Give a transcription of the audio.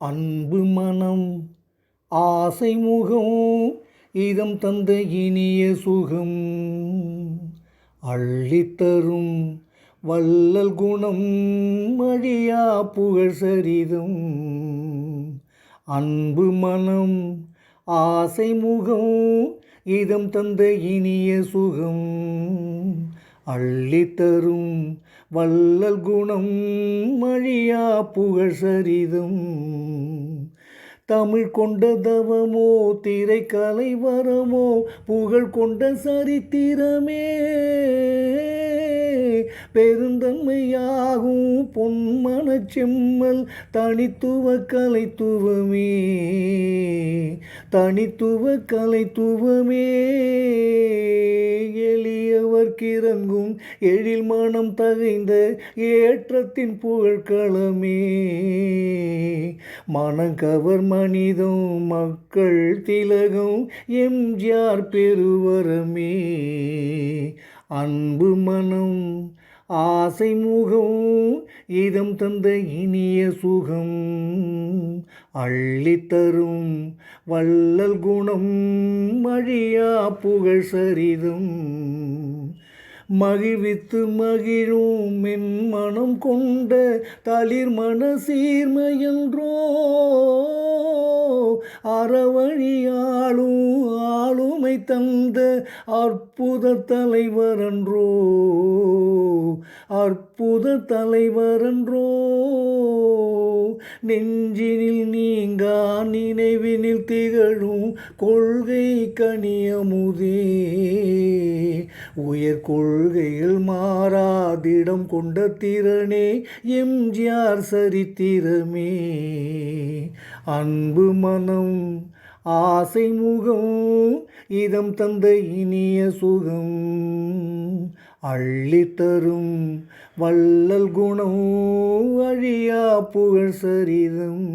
அன்பு மனம் ஆசை முகம் இதம் தந்த இனிய சுகம். அள்ளித்தரும் வள்ளல் குணம் மழியா புகழ் சரிதம். அன்பு மனம் ஆசை முகம் இதம் தந்த இனிய சுகம். அள்ளி தரும் வள்ளல் குணம் மழியா புகழ் சரிதம். தமிழ் கொண்ட தவமோ திரைக்கலை வரமோ புகழ் கொண்ட சரித்திரமே. பெருந்தன்மையாகும் பொன்மன செம்மல் தனித்துவ கலைத்துவமே. தனித்துவ கலைத்துவமே. எளியவர்க்கிறங்கும் எழில் மனம் தகைந்த ஏற்றத்தின் புகழ்களமே. மனங்கவர் மனிதம் மக்கள் திலகம் எம்ஜிஆர் பெருவரமே. அன்பு மனம் ஆசை முகம் இதம் தந்த இனிய சுகம் அள்ளித்தரும் வள்ளல் குணம் மழியா புகழ் சரிதம். மகிழ்வித்து மகிழும் மென் மனம் கொண்ட தளிர் மன சீர்மையன்றோ அறவழியாளும் நம்மை தந்த அற்புத தலைவர் தலைவரன்றோ அற்புத தலைவர் தலைவரன்றோ நெஞ்சினில் நீங்கா நினைவினில் திகழும் கொள்கை கனியமுதே. உயர் கொள்கையில் மாறாதிடம் கொண்ட திறனே எம்ஜிஆர் சரித்திரமே. அன்பு மனம் ஆசை முகம் இதம் தந்த இனிய சுகம் அள்ளி தரும் வள்ளல் குணம் அழியா புகழ் சரிதம்.